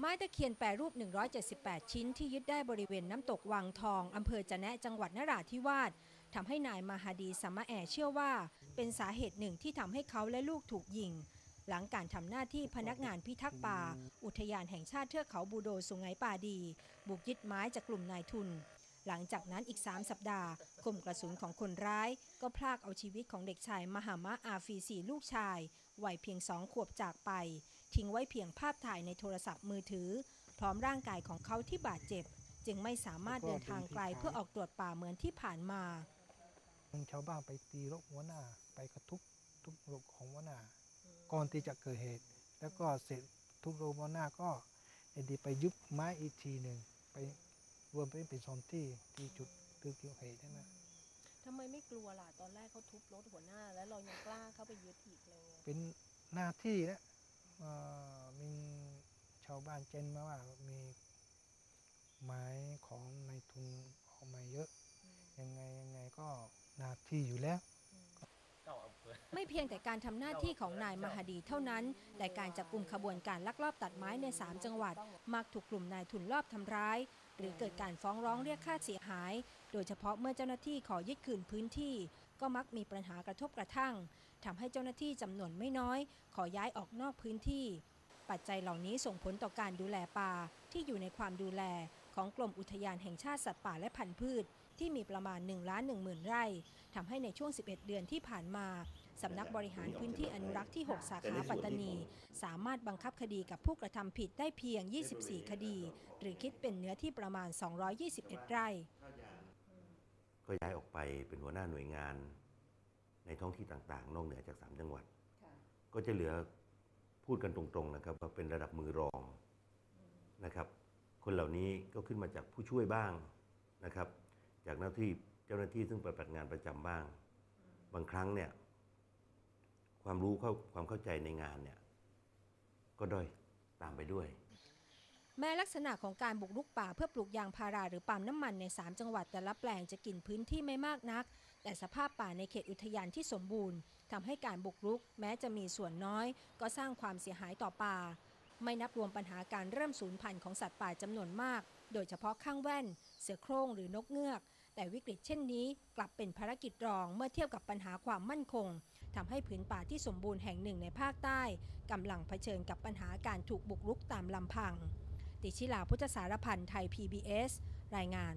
ไม้ตะเคียนแปรรูป 178 ชิ้นที่ยึดได้บริเวณน้ำตกวังทองอำเภอจะแนะจังหวัดนราธิวาสทำให้นายมาฮาดีสัมมาแอเชื่อว่า เป็นสาเหตุหนึ่งที่ทำให้เขาและลูกถูกยิง หลังการทำหน้าที่พนักงานพิทักษ์ป่า อุทยานแห่งชาติเทือกเขาบูโดสุงไหงป่าดี บุกยึดไม้จากกลุ่มนายทุน หลังจากนั้นอีก 3 สัปดาห์คมกระสุนของคนร้าย ก็พลากเอาชีวิตของเด็กชายมหามะอาฟีสีลูกชายวัยเพียงสองขวบจากไป ทิ้งไว้เพียงภาพถ่ายในโทรศัพท์มือถือ พร้อมร่างกายของเขาที่บาดเจ็บ จึงไม่สามารถเดินทางไกลเพื่อออกตรวจป่าเหมือนที่ผ่านมาชาวบ้านไปตีรถหัวหน้าไปกระทุบทุบรถของหัวหน้าก่อนที่จะเกิดเหตุ แล้วก็เสร็จทุบรถหัวหน้าก็เอ็นดีไปยึดไม้อีกทีหนึ่งไปรวมเป็นเป็นสองที่ที่จุดที่เกิดเหตุนั่นนะทำไมไม่กลัวล่ะตอนแรกเขาทุบรถหัวหน้า แล้วเรายังกล้าเข้าไปยึดอีกเลยไงเป็นหน้าที่นะเอ่อ มีชาวบ้านเจนมาว่ามีไม้ของนายทุนออกมาเยอะ ยังไงยังไงก็หน้าที่อยู่แล้วไม่เพียงแต่การทำหน้าที่ของนายมหาดีเท่านั้น แต่การจับกลุ่มขบวนการลักลอบตัดไม้ใน 3 จังหวัด มักถูกกลุ่มนายทุนลอบทำร้าย หรือเกิดการฟ้องร้องเรียกค่าเสียหาย โดยเฉพาะเมื่อเจ้าหน้าที่ขอยึดคืนพื้นที่ ก็มักมีปัญหากระทบกระทั่งทำให้เจ้าหน้าที่จำนวนไม่น้อย ขอย้ายออกนอกพื้นที่ ปัจจัยเหล่านี้ส่งผลต่อการดูแลป่าที่อยู่ในความดูแลของกรมอุทยานแห่งชาติสัตว์ป่าและพันธุ์พืช ที่มีประมาณ1ล้าน1หมื่นไร่ทำให้ในช่วง 11 เดือนที่ผ่านมาสำนักบริหารพื้นที่อนุรักษ์ที่ 6 สาขาปัตตานี สามารถบังคับคดีกับผู้กระทำผิดได้เพียง 24 คดี หรือคิดเป็นเนื้อที่ประมาณ 221 ไร่ ก็ย้ายออกไปเป็นหัวหน้าหน่วยงานในท้องที่ต่างๆ นอกเหนือจาก 3 จังหวัด ก็จะเหลือพูดกันตรงๆนะครับว่าเป็นระดับมือรองนะครับ คนเหล่านี้ก็ขึ้นมาจากผู้ช่วยบ้างนะครับ จากหน้าที่เจ้าหน้าที่ซึ่งปฏิบัติงานประจำบ้าง บางครั้งเนี่ยความรู้เข้าความเข้าใจในงานเนี่ยก็ด้อยตามไปด้วย แม้ลักษณะของการบุกรุกป่าเพื่อปลูกยางพาราหรือปาล์มน้ำมันใน 3 จังหวัดแต่ละแปลงจะกินพื้นที่ไม่มากนัก แต่สภาพป่าในเขตอุทยานที่สมบูรณ์ทำให้การบุกรุก แม้จะมีส่วนน้อย ก็สร้างความเสียหายต่อป่า ไม่นับรวมปัญหาการเริ่มสูญพันธุ์ของสัตว์ป่าจำนวนมาก โดยเฉพาะข้างแว่น เสือโคร่งหรือนกเงือก แต่วิกฤตเช่นนี้ กลับเป็นภารกิจรองเมื่อเทียบกับปัญหาความมั่นคงทำให้ผืนป่าที่สมบูรณ์แห่งหนึ่งในภาคใต้กำลังเผชิญกับปัญหาการถูกบุกรุกตามลำพัง ติชิลาพุทธสารพันธ์ไทย PBS รายงาน